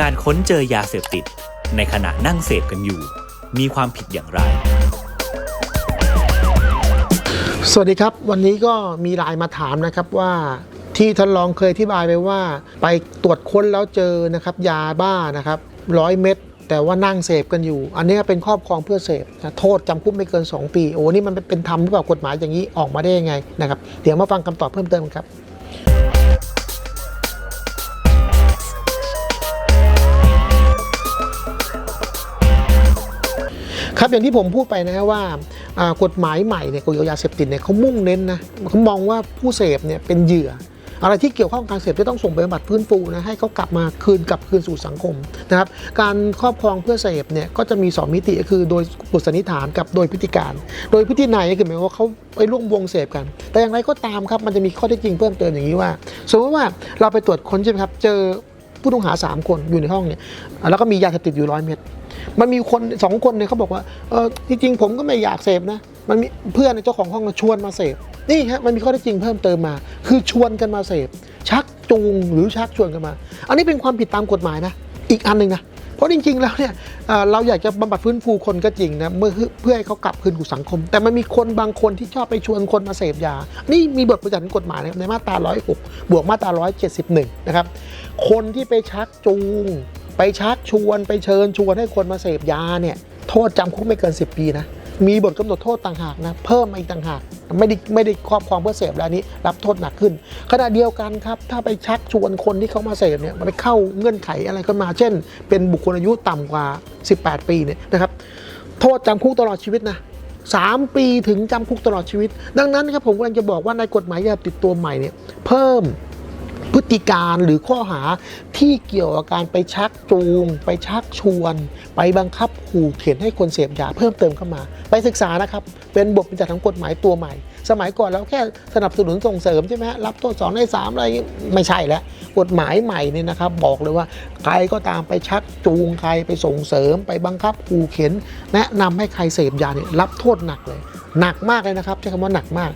การค้นเจอยาเสพติด ในขณะนั่งเสพกันอยู่ มีความผิดอย่างไร สวัสดีครับ วันนี้ก็มีไลน์มาถามนะครับว่าที่ท่านรองเคยอธิบายไปว่า ไปตรวจค้นแล้วเจอนะครับ ยาบ้านะครับร้อยเม็ดแต่ว่านั่งเสพกันอยู่ อันนี้เป็นครอบครองเพื่อเสพนะโทษจำคุกไม่เกิน 2 ปี โอ้นี่มันเป็นธรรมหรือเปล่ากฎหมายอย่างนี้ออกมาได้ยังไงนะครับ เดี๋ยวมาฟังคำตอบเพิ่มเติมครับ ครับอย่างที่ผมพูดไปนะว่ากฎหมายใหม่เนี่ยกี่ยวกับยาเสพติดเนี่ยเขามุ่งเน้นนะเขามองว่าผู้เสพเนี่ยเป็นเหยื่อ อะไรที่เกี่ยวข้องกับการเสพจะต้องส่งไปบำบัดฟื้นฟูนะให้เขากลับมาคืนกลับคืนสู่สังคมนะครับการครอบครองเพื่อเสพเนี่ยก็จะมี 2 มิติคือโดยบทสันนิษฐานกับโดยพฤติการ โดยพฤตินัยก็คือหมายว่าเขาไปร่วมวงเสพกัน แต่อย่างไรก็ตามครับมันจะมีข้อเท็จจริงเพิ่มเติมอย่างนี้ว่า สมมติว่าเราไปตรวจค้นใช่ไหมครับเจอ ผู้ต้องหา 3 คนอยู่ในห้องเนี่ยแล้วก็มียาเสพติดอยู่ร้อยเม็ดมันมีคนสองคนเนี่ยเขาบอกว่าเออจริงๆผมก็ไม่อยากเสพนะมันมีเพื่อนเจ้าของห้องชวนมาเสพนี่ฮะมันมีข้อเท็จจริงเพิ่มเติมมา คือชวนกันมาเสพชักจูงหรือชักชวนกันมา อันนี้เป็นความผิดตามกฎหมายนะ อีกอันหนึ่งนะ ราะจริง ๆ แล้วเนี่ยเราอยากจะบำบัดฟื้นฟูคนก็จริงนะเมื่อเพื่อให้เขากลับคืนสู่สังคม แต่มันมีคนบางคนที่ชอบไปชวนคนมาเสพยา นี่มีบทบัญญัติกฎหมายในมาตรา 106 บวกมาตรา 171 นะครับ คนที่ไปชักจูง ไปชักชวนไปเชิญชวนให้คนมาเสพยาเนี่ยโทษจำคุกไม่เกิน 10 ปีนะ มีบทกำหนดโทษต่างหากนะเพิ่มมาอีกต่างหากไม่ได้ไม่ได้ครอบครองเพื่อเสพแล้วนี้ รับโทษหนักขึ้นขณะเดียวกันครับถ้าไปชักชวนคนที่เขามาเสพเนี่ยมันไปเข้าเงื่อนไขอะไรก็มา เช่น เป็นบุคคลอายุต่ำกว่า 18 ปีเนี่ยนะครับโทษจำคุกตลอดชีวิตนะสามปีถึงจำคุกตลอดชีวิต ดังนั้นครับผมกำลังจะบอกว่าในกฎหมายยาติดตัวใหม่เนี่ยเพิ่ม ติการหรือข้อหาที่เกี่ยวกับการไปชักจูง ไปชักชวน ไปบังคับขู่เข็นให้คนเสพยาเพิ่มเติมเข้ามา ไปศึกษานะครับ เป็นบทบัญญัติของกฎหมายตัวใหม่ สมัยก่อนเราแค่สนับสนุนส่งเสริมใช่ไหมฮะรับโทษสองในสามอะไรไม่ใช่แล้วกฎหมายใหม่เนี่ยนะครับ บอกเลยว่าใครก็ตามไปชักจูงใครไปส่งเสริม ไปบังคับขู่เข็น แนะนำให้ใครเสพยาเนี่ยรับโทษหนักเลย หนักมากเลยนะครับใช้คำว่าหนักมาก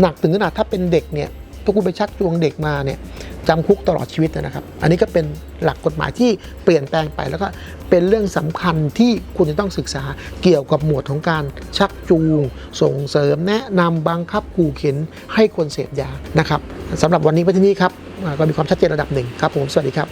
หนักถึงขนาดถ้าเป็นเด็กเนี่ยถ้าคุณไปชักจูงเด็กมาเนี่ย จำคุกตลอดชีวิตนะครับ อันนี้ก็เป็นหลักกฎหมายที่เปลี่ยนแปลงไปแล้วก็เป็นเรื่องสำคัญที่คุณจะต้องศึกษาเกี่ยวกับหมวดของการชักจูง ส่งเสริมแนะนำบังคับขู่เข็นให้คนเสพยานะครับสำหรับวันนี้ไว้ที่นี่ครับก็มีความชัดเจนระดับหนึ่งครับผมสวัสดีครับ